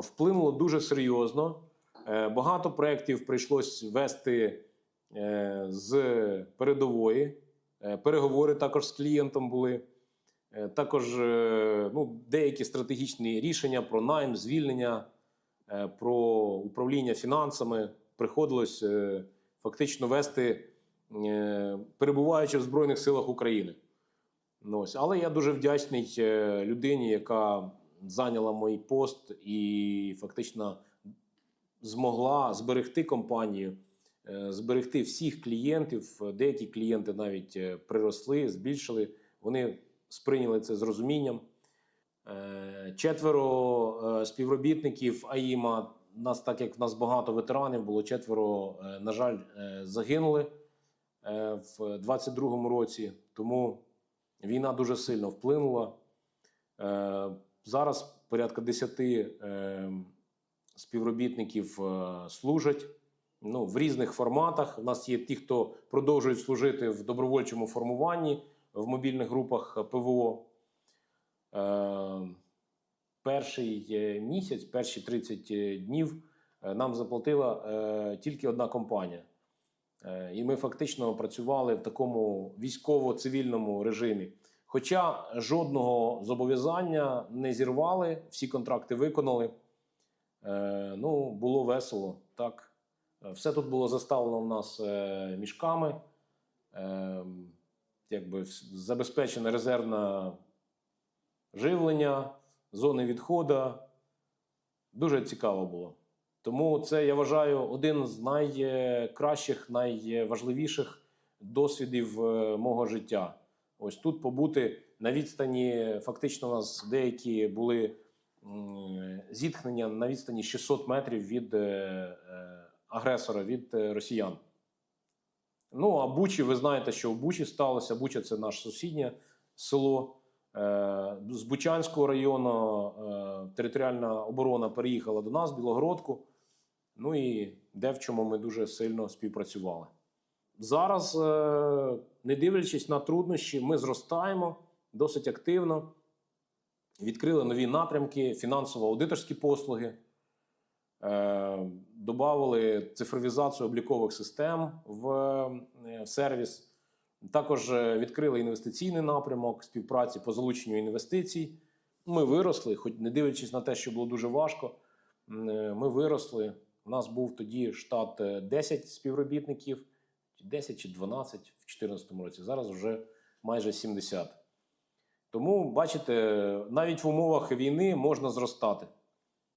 вплинуло дуже серйозно. Е, Багато проєктів прийшлось вести е, з передової. Е, Переговори також з клієнтом були. Також ну, деякі стратегічні рішення про найм, звільнення, про управління фінансами приходилось фактично вести, перебуваючи в Збройних силах України. Ну, ось. Але я дуже вдячний людині, яка зайняла мій пост і фактично змогла зберегти компанію, е, зберегти всіх клієнтів. Деякі клієнти навіть е, приросли, збільшили. Вони сприйняли це з розумінням. Е, Четверо співробітників АІМа. Нас, так як в нас багато ветеранів, було четверо, на жаль, загинули в 22-му році. Тому війна дуже сильно вплинула. Зараз порядка 10 е, співробітників е, служать ну, в різних форматах. У нас є ті, хто продовжують служити в добровольчому формуванні в мобільних групах ПВО. Е, Перший е, місяць, перші 30 днів нам заплатила тільки одна компанія. І ми фактично працювали в такому військово-цивільному режимі. Хоча жодного зобов'язання не зірвали, всі контракти виконали. Е, Ну, було весело. Так. Е, Все тут було заставлено в нас е, мішками, е, якби забезпечене резервне живлення, зони відходу. Дуже цікаво було. Тому це, я вважаю, один з найкращих, найважливіших досвідів е, мого життя. Ось тут побути на відстані, фактично, у нас деякі були зіткнення на відстані 600 метрів від е, е, агресора, від е, росіян. Ну, а Бучі, ви знаєте, що в Бучі сталося. Буча це наше сусіднє село. З Бучанського району територіальна оборона переїхала до нас, Білогородку. Ну і де в чому ми дуже сильно співпрацювали. Зараз, е, не дивлячись на труднощі, ми зростаємо досить активно. Відкрили нові напрямки, фінансово-аудиторські послуги, е, додали цифровізацію облікових систем в е, сервіс. Також відкрили інвестиційний напрямок співпраці по залученню інвестицій. Ми виросли, хоч не дивлячись на те, що було дуже важко. Ми виросли. У нас був тоді штат е, 10 співробітників, 10 чи 12 в 2014 році. Зараз вже майже 70. Тому, бачите, навіть в умовах війни можна зростати.